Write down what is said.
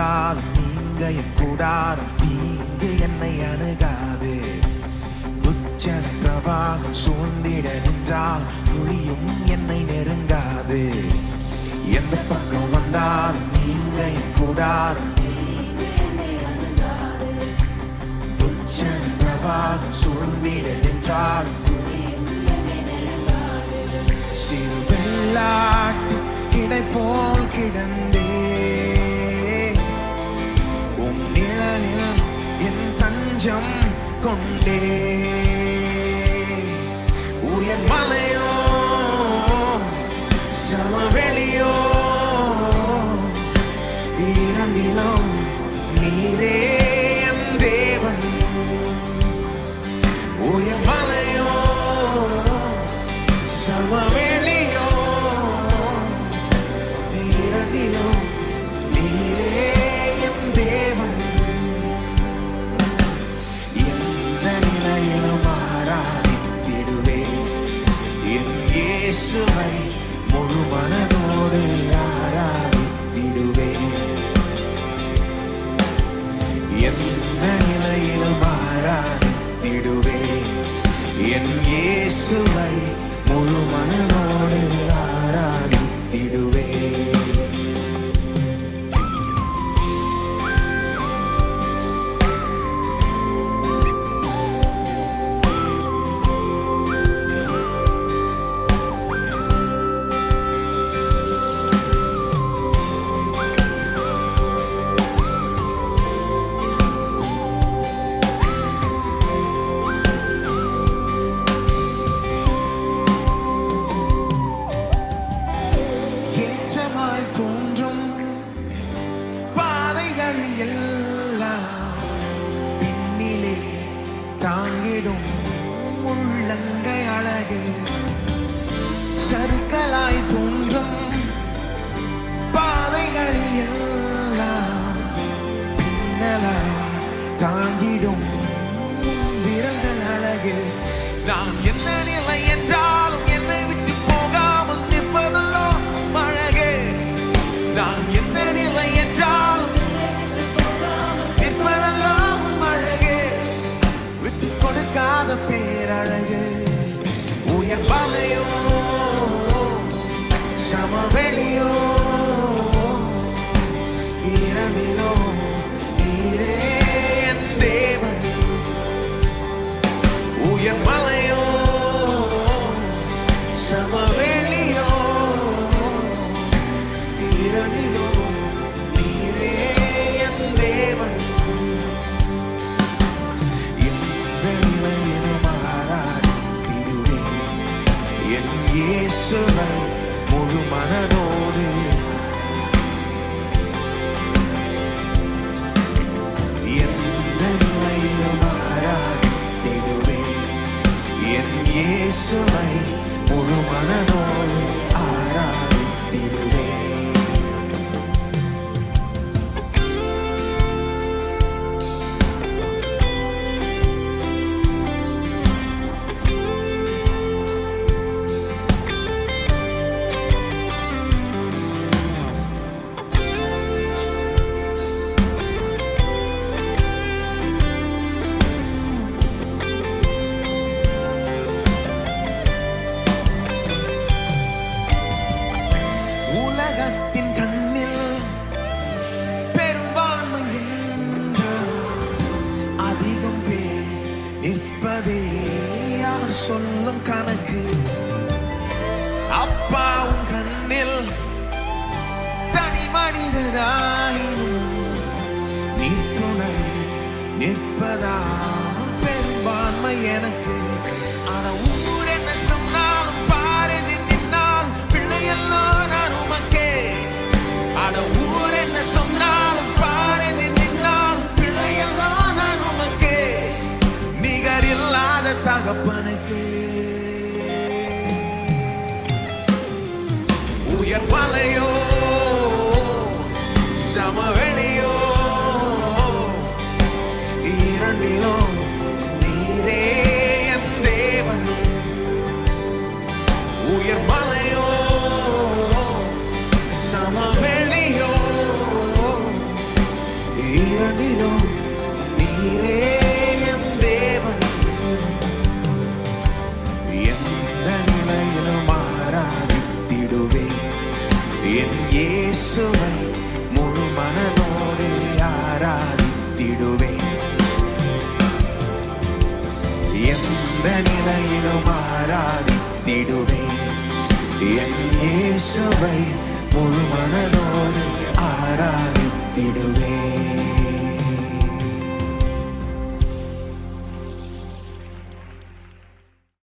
என் கூடாரம் தீங்கு என்னை அணுகாது. உச்சன பிரவாகம் சூழ்ந்திட நின்றால் துளியும் என்னை நெருங்காது. எந்த பக்கம் வந்தாலும் நீங்க என் கூடாரம் உச்சன பிரவாகம் சூழ்ந்திட நின்றால் சிறு வெள்ளாட்டு கிடை கிடந்த சமவெளியோ இரண்டிலும் நீரே என் தேவன். உயர் மலையோ சமவெளியோ இரண்டிலும் நீரே என் தேவன். எந்த நிலையிலும் ஆராதித்திடுவே என் இயேசுவை முழு மனதோடு ஆராதித்திடுவே எந்த நிலையிலும் ஆராதித்திடுவே என் இயேசுவை முழு மனதோடு எல்லாம் பின்னிலே தாங்கிடும் உள்ளங்கை அழகு. சருக்களாய் தோன்றும் பாதைகளில் எல்லாம் பின்னலாய் தாங்கிடும் விரல்கள் அழகு. நான் என்ன நிலை என்றால் காணாத பேரழகு. உயர் பாதையோ சமவெளியோ இரவிலோ நீரே என் தேவன். உயர் மலையோ சமவெளியோ இரவிலோ இயேசுவை முழு மனதோடு. எந்த நிலையிலும் ஆராதித்திடுவே என் இயேசுவை முழு மனதோடு ஆராதித்திடுவே உலகத்தின் கண்ணில் பெரும்பான்மை என்றால் அதிகம் பேர் நிற்பதே அவர் சொல்லும் கணக்கு. அப்பாவும் கண்ணில் தனி மனிதனாயினும் நீர் துணை நிற்பதா பெரும்பான்மை எனக்கு. ஆனா ஊர் என்ன சொன்னாலும் பாரதி நின்னால் பிள்ளையெல்லாம் மலையோ சமவெளியோ இரண்டிலோ நீரே என் தேவன் உயர் மலை என் இயேசுவை முழு மனதோடு